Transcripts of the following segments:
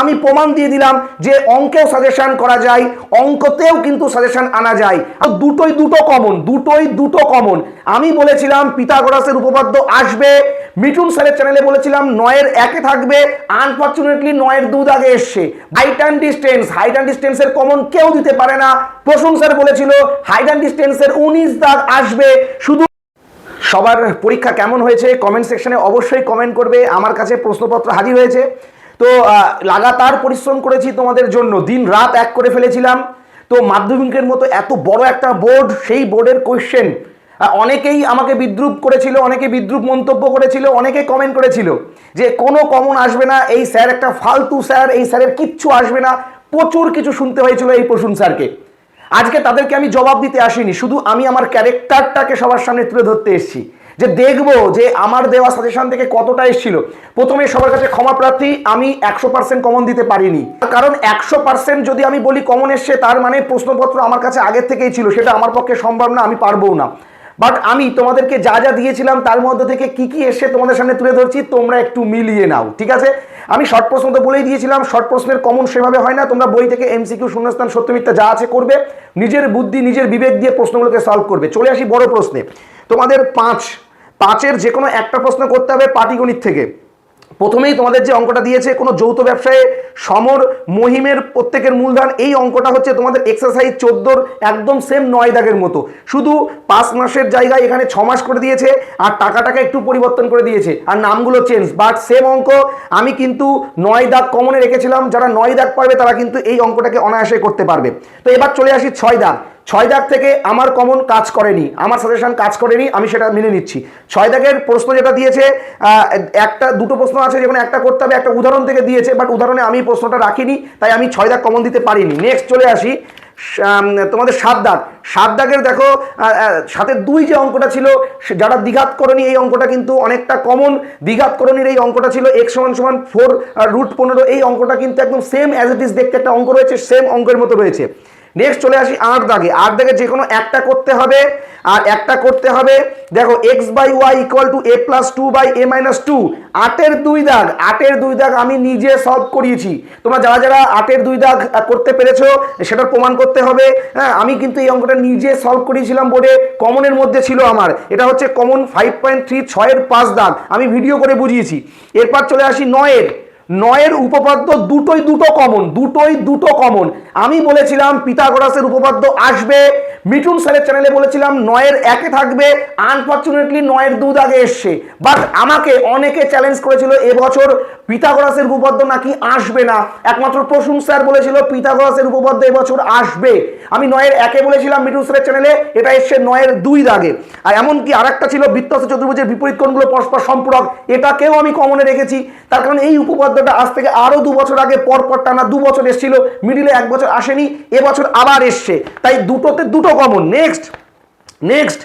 আমি প্রমাণ দিয়ে দিলাম যে অঙ্কেও সাজেশন করা যায়, অঙ্কতেও কিন্তু সাজেশন আনা যায়। আর দুটোই দুটো কমন দুটোই দুটো কমন আমি বলেছিলাম পিথাগোরাসের উপপাদ্য আসবে, মিঠুন স্যারের চ্যানেলে বলেছিলাম নয়ের একে থাকবে আনফর্চুনেটলি নয়ের দু দাগে এসছে। Height and distance height and ডিস্টেন্সের common কেউ দিতে পারে না। প্রসূন স্যার বলেছিল হাইট অ্যান্ড ডিস্টেন্সের উনিশ দাগ আসবে। শুধু সবার পরীক্ষা কেমন হয়েছে কমেন্ট সেকশনে অবশ্যই কমেন্ট করবে। আমার কাছে প্রশ্নপত্র হাজির হয়েছে। তো লাগাতার পরিশ্রম করেছি তোমাদের জন্য। দিন রাত এক করে ফেলেছিলাম। তো মাধ্যমিকের মতো এত বড় একটা বোর্ড, সেই বোর্ডের কোয়েশ্চেন অনেকেই আমাকে বিদ্রুপ করেছিল, অনেকে বিদ্রুপ মন্তব্য করেছিল, অনেকে কমেন্ট করেছিল যে কোনো কমন আসবে না, এই স্যার একটা ফালতু স্যার এই স্যারের কিচ্ছু আসবে না। প্রচুর কিছু শুনতে হয়েছিল এই প্রসূন স্যারকে আজকে তাদেরকে আমি জবাব দিতে আসিনি, শুধু আমি আমার ক্যারেক্টারটাকে সবার সামনে তুলে ধরতে এসেছি। যে দেখব যে আমার দেওয়া সাজেশন থেকে কতটা এসেছিল। প্রথমে সবার কাছে ক্ষমা প্রার্থী, আমি একশো পার্সেন্ট কমন দিতে পারিনি। কারণ একশো পার্সেন্ট যদি আমি বলি কমন এসছে, তার মানে প্রশ্নপত্র আমার কাছে আগের থেকেই ছিল, সেটা আমার পক্ষে সম্ভব না, আমি পারবও না। বাট আমি তোমাদেরকে যা যা দিয়েছিলাম, তার মধ্যে থেকে কি কি এসে তোমাদের সামনে তুলে ধরছি, তোমরা একটু মিলিয়ে নাও, ঠিক আছে? আমি শর্ট প্রশ্ন তো বলেই দিয়েছিলাম শর্ট প্রশ্নের কমন সেভাবে হয় না, তোমরা বই থেকে এমসিকিউ শূন্যস্থান, সত্যমিথ্যা যা আছে করবে, নিজের বুদ্ধি, নিজের বিবেক দিয়ে প্রশ্নগুলোকে সলভ করবে। চলে আসি বড় প্রশ্নে। তোমাদের পাঁচ পাঁচের যে কোনো একটা প্রশ্ন করতে হবে পাটিগণিত থেকে। প্রথমেই তোমাদের যে অঙ্কটা দিয়েছে, কোনো যৌথ ব্যবসায়ে সমর, মহিমের প্রত্যেকের মূলধন, এই অঙ্কটা হচ্ছে তোমাদের এক্সারসাইজ চোদ্দোর একদম সেম নয় দাগের মতো। শুধু পাঁচ মাসের জায়গায় এখানে ছ মাস করে দিয়েছে আর টাকাটাকে একটু পরিবর্তন করে দিয়েছে। আর নামগুলো চেঞ্জ বাট সেম অঙ্ক, আমি কিন্তু নয় দাগ কমনে রেখেছিলাম, যারা নয় দাগ পারবে তারা কিন্তু এই অঙ্কটাকে অনায়াসে করতে পারবে। তো এবার চলে আসি ছয় দাগ। ছয় দাগ থেকে আমার কমন কাজ করেনি, আমার সাজেশন কাজ করেনি, আমি সেটা মেনে নিচ্ছি। ছয় দাগের প্রশ্ন যেটা দিয়েছে একটা, দুটো প্রশ্ন আছে, যেখানে একটা করতে হবে, একটা উদাহরণ থেকে দিয়েছে বাট উদাহরণে আমি প্রশ্নটা রাখিনি, তাই আমি ছয় দাগ কমন দিতে পারিনি। নেক্সট চলে আসি তোমাদের সাত দাগ। সাত দাগের দেখো সাতের দুই যে অঙ্কটা ছিল যারা দ্বিঘাত করণী এই অঙ্কটা কিন্তু অনেকটা কমন দ্বিঘাত করণীর এই অঙ্কটা ছিল এক সমান সমান ফোর রুট পনেরো। এই অঙ্কটা কিন্তু একদম সেম অ্যাজ ইট ইজ দেখতে একটা অঙ্ক রয়েছে সেম অঙ্কের মতো রয়েছে। নেক্সট চলে আসি আট দাগে। আট দাগে যে কোনো একটা করতে হবে, আর একটা করতে হবে, দেখো x by y equal to a plus two by a minus two আটের দুই দাগ, আটের দুই দাগ আমি নিজে সলভ করিয়েছি। তোমরা যারা যারা আটের দুই দাগ করতে পেরেছ, সেটার প্রমাণ করতে হবে। হ্যাঁ আমি কিন্তু এই অঙ্কটা নিজে সলভ করিয়েছিলাম বোর্ডে, কমনের মধ্যে ছিল আমার। এটা হচ্ছে কমন ফাইভ পয়েন্ট থ্রি ছয়ের পাঁচ দাগ, আমি ভিডিও করে বুঝিয়েছি। এরপর চলে আসি নয়ের। নয়ের উপপাদ্য দুটোই দুটো কমন দুটোই দুটো কমন আমি বলেছিলাম পিতাগোরাসের উপপাদ্য আসবে, মিঠুন স্যারের চ্যানেলে বলেছিলাম নয়ের একে থাকবে আনফর্চুনেটলি নয়ের দুধ আগে এসছে। বাট আমাকে অনেকে চ্যালেঞ্জ করেছিল এবছর পিথাগোরাসের উপপাদ্য নাকি আসবে না? একমাত্র প্রসূন স্যার বলেছিল পিথাগোরাসের উপপাদ্য এবছর আসবে। আমি নয়ের একে বলেছিলাম মিঠুন স্যারের চ্যানেলে এটা এসছে নয়ের দুই দাগে। আর এমনকি আরেকটা ছিল বৃত্তাংশ চতুর্ভুজের বিপরীত কোণগুলো পরস্পর সম্পূরক, এটাকেও আমি কমনে রেখেছি। তার কারণ এই উপপাদ্যটা আজ থেকে আরও দু বছর আগে পর পর টানা দু বছর এসেছিল মিডিলে এক বছর আসেনি, এবছর আবার এসছে। তাই দুটোতে দুটো কমন নেক্সট নেক্সট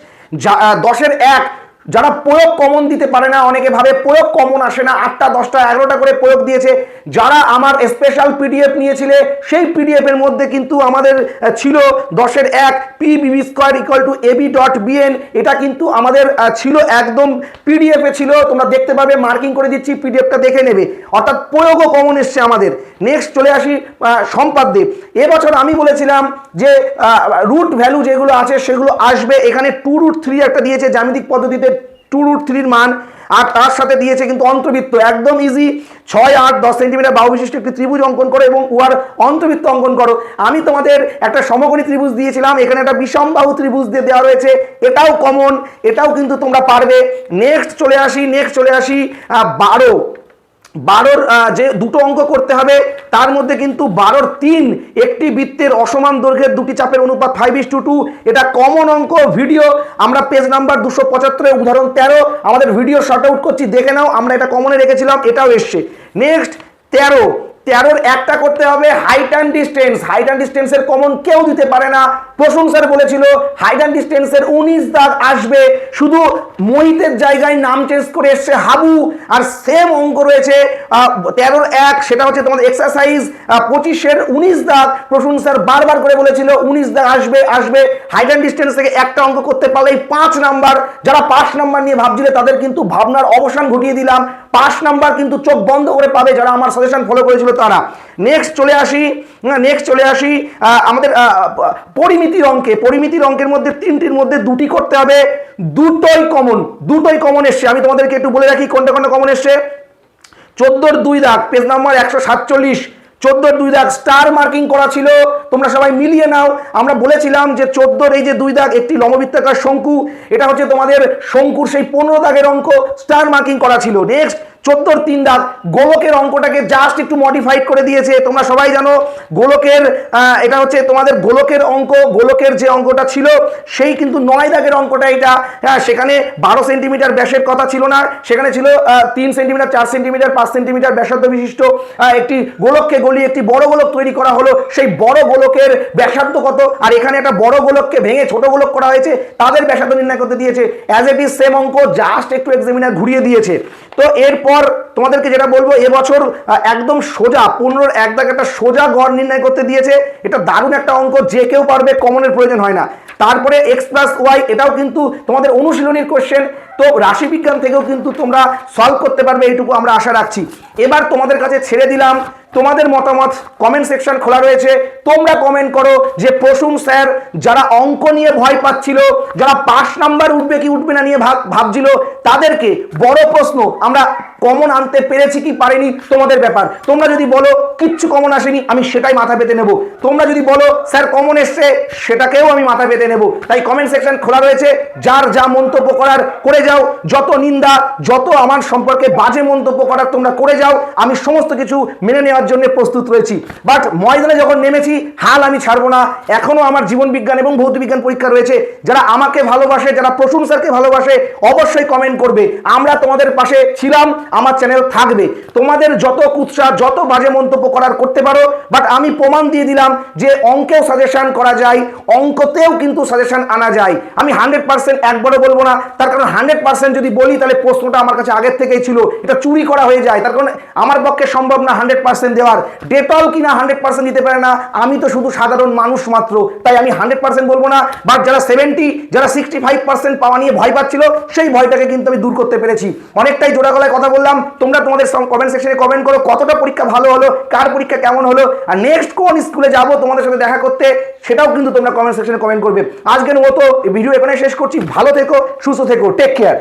দশের এক যারা প্রয়োগ কমন দিতে পারে না অনেকে ভাবে প্রয়োগ কমন আসে না আটটা দশটা এগারোটা করে প্রয়োগ দিয়েছে। যারা আমার স্পেশাল পিডিএফ নিয়েছিলে সেই পিডিএফ এর মধ্যে কিন্তু আমাদের ছিল দশের এক P BB square equal to AB dot BN এটা কিন্তু আমাদের ছিল একদম পিডিএফ ছিল। তোমরা দেখতে পাবে মার্কিং করে দিচ্ছি পিডিএফটা দেখে নেবে। অর্থাৎ প্রয়োগও কমন এসছে আমাদের। নেক্সট চলে আসি আহ, সম্পাদ্যে এবছর আমি বলেছিলাম যে রুট ভ্যালু যেগুলো আছে সেগুলো আসবে। এখানে টু রুট থ্রি একটা দিয়েছে জ্যামিতিক পদ্ধতিতে টু রুট থ্রির মান, আর তার সাথে দিয়েছে কিন্তু অন্তর্বৃত্ত। একদম ইজি ছয়, আট, দশ সেন্টিমিটার বাহু বিশিষ্ট একটি ত্রিভুজ অঙ্কন করো এবং উহার অন্তর্বৃত্ত অঙ্কন করো। আমি তোমাদের একটা সমকোণী ত্রিভুজ দিয়েছিলাম, এখানে একটা বিষম বাহু ত্রিভুজ দিয়ে দেওয়া রয়েছে, এটাও কমন এটাও কিন্তু তোমরা পারবে। নেক্সট চলে আসি নেক্সট চলে আসি বারো। বারোর যে দুটো অঙ্ক করতে হবে, তার মধ্যে কিন্তু বারোর তিন, একটি বৃত্তের অসমান দৈর্ঘ্যের দুটি চাপের অনুপাত ফাইভ ইস টু টু এটা কমন অঙ্ক ভিডিও আমরা পেজ নাম্বার দুশো পঁচাত্তরে উদাহরণ তেরো, আমাদের ভিডিও শর্ট আউট করছি, দেখে নাও, আমরা এটা কমনে রেখেছিলাম, এটাও এসছে। নেক্সট তেরো, তেরোর একটা করতে হবে height and distance height and ডিস্টেন্সের common কেউ দিতে পারে না প্রসূন স্যার বলেছিল অ্যান্ড ডিস্টেন্সের উনিশ দাগ আসবে। শুধু মহিতের জায়গায় নাম চেঞ্জ করে এসছে হাবু আর সেম অঙ্ক রয়েছে তেরোর এক সেটা হচ্ছে তোমাদের এক্সারসাইজ পঁচিশের উনিশ দাগ। প্রসূন স্যার বারবার করে বলেছিল উনিশ দাগ আসবে আসবে। অ্যান্ড ডিস্টেন্স থেকে একটা অঙ্ক করতে পারলেই পাঁচ নাম্বার। যারা পাঁচ নাম্বার নিয়ে ভাবছিলে তাদের কিন্তু ভাবনার অবসান ঘটিয়ে দিলাম। পাঁচ নাম্বার কিন্তু চোখ বন্ধ করে পাবে যারা আমার সাজেশন ফলো করেছিল তারা। নেক্সট চলে আসি নেক্সট চলে আসি আমাদের আহ, পরিমিতির অঙ্কে, পরিমিতির অঙ্কের মধ্যে তিনটির মধ্যে দুটি করতে হবে। দুটোই কমন দুটোই কমন এসছে। আমি তোমাদেরকে একটু বলে রাখি কোনটা কোনটা কমন এসছে। চোদ্দোর দুই দাগ পেজ নাম্বার একশো সাতচল্লিশ। চোদ্দোর দুই দাগ স্টার মার্কিং করা ছিল। তোমরা সবাই মিলিয়ে নাও। আমরা বলেছিলাম যে চোদ্দোর এই যে দুই দাগ, একটি লম্ববৃত্তাকার শঙ্কু, এটা হচ্ছে তোমাদের শঙ্কুর সেই পনেরো দাগের অঙ্ক স্টার মার্কিং করা ছিল। নেক্সট চোদ্দোর তিন দাগ। গোলকের অঙ্কটাকে জাস্ট একটু মডিফাইড করে দিয়েছে। তোমরা সবাই জানো গোলকের এটা হচ্ছে তোমাদের গোলকের অঙ্ক গোলকের যে অঙ্কটা ছিল সেই কিন্তু নয় দাগের অঙ্কটা এটা। হ্যাঁ, সেখানে বারো সেন্টিমিটার ব্যাসের কথা ছিল না। সেখানে ছিল তিন সেন্টিমিটার চার সেন্টিমিটার পাঁচ সেন্টিমিটার ব্যাসার্ধ বিশিষ্ট। একটি গোলককে গলিয়ে একটি বড় গোলক তৈরি করা হলো। সেই বড় গোলকের ব্যাসার্ধ কত? আর এখানে একটা বড় গোলককে ভেঙে ছোট গোলক করা হয়েছে। তাদের ব্যাসার্ধ নির্ণয় করতে দিয়েছে। অ্যাজ এট ইজ সেম অঙ্ক জাস্ট একটু এক্সামিনার ঘুরিয়ে দিয়েছে। তো এরপর তোমাদেরকে যেটা বলব, এবছর একদম সোজা, পনেরোর এক দাগ একটা সোজা গড় নির্ণয় করতে দিয়েছে। এটা দারুণ একটা অঙ্ক, যে কেউ পারবে, কমনের প্রয়োজন হয় না। তারপরে এক্স প্লাস ওয়াই, এটাও কিন্তু তোমাদের অনুশীলনীর কোশ্চেন তো রাশিবিজ্ঞান থেকেও কিন্তু তোমরা সলভ করতে পারবে, এইটুকু আমরা আশা রাখছি। এবার তোমাদের কাছে ছেড়ে দিলাম, তোমাদের মতামত কমেন্ট সেকশন খোলা রয়েছে। তোমরা কমেন্ট করো যে প্রসূন স্যার যারা অঙ্ক নিয়ে ভয় পাচ্ছিল, যারা পাঁচ নাম্বার উঠবে কি উঠবে না নিয়ে ভাব, ভাবছিল, তাদেরকে বড় প্রশ্ন আমরা কমন আনতে পেরেছি কি পারিনি? তোমাদের ব্যাপার। তোমরা যদি বলো, কিচ্ছু কমন আসেনি, আমি সেটাই মাথা পেতে নেব। তোমরা যদি বলো, স্যার কমন এসছে, সেটাকেও আমি মাথা পেতে নেব। তাই কমেন্ট সেকশন খোলা রয়েছে। যার যা মন্তব্য করার, করে যাও। যত নিন্দা, যত আমার সম্পর্কে বাজে মন্তব্য করার তোমরা করে যাও। আমি সমস্ত কিছু মেনে নেওয়ার জন্য প্রস্তুত রয়েছি। বাট ময়দানে যখন নেমেছি, হাল আমি ছাড়বো না। এখনও আমার জীবন বিজ্ঞান এবং ভৌত বিজ্ঞান পরীক্ষা রয়েছে। যারা আমাকে ভালোবাসে, যারা প্রসূন স্যারকে ভালোবাসে, অবশ্যই কমেন্ট করবে। আমরা তোমাদের পাশে ছিলাম। আমার চ্যানেল থাকবে। তোমাদের যত কুৎসা, যত বাজে মন্তব্য করার করতে পারো বাট আমি প্রমাণ দিয়ে দিলাম যে অঙ্কেও সাজেশন করা যায়, অঙ্কতেও কিন্তু সাজেশন আনা যায়। আমি হান্ড্রেড পার্সেন্ট একবারও বলব না, তার কারণ হান্ড্রেড পার্সেন্ট যদি বলি, তাহলে প্রশ্নটা আমার কাছে আগের থেকেই ছিল। এটা চুরি করা হয়ে যায়। তার কারণ আমার পক্ষে সম্ভব না হান্ড্রেড পার্সেন্ট দেওয়ার। ডেটল কিনা হান্ড্রেড পার্সেন্ট দিতে পারে না, আমি তো শুধু সাধারণ মানুষ মাত্র, তাই আমি হান্ড্রেড পার্সেন্ট বলব না। বাট যারা সেভেন্টি যারা সিক্সটি ফাইভ পার্সেন্ট পাওয়া নিয়ে ভয় পাচ্ছিল, সেই ভয়টাকে কিন্তু আমি দূর করতে পেরেছি। অনেকটাই জোড়া গলায় কথা বললাম, তোমরা তোমাদের কমেন্ট সেকশনে কমেন্ট করো, কতটা পরীক্ষা ভালো হলো, কার পরীক্ষা কেমন হলো, আর নেক্সট কোন স্কুলে যাব তোমাদের সাথে দেখা করতে, সেটাও কিন্তু তোমরা কমেন্ট সেকশনে কমেন্ট করবে। আজকের মতো ভিডিও এখানে শেষ করছি। ভালো থেকো, সুস্থ থেকো টেক কেয়ার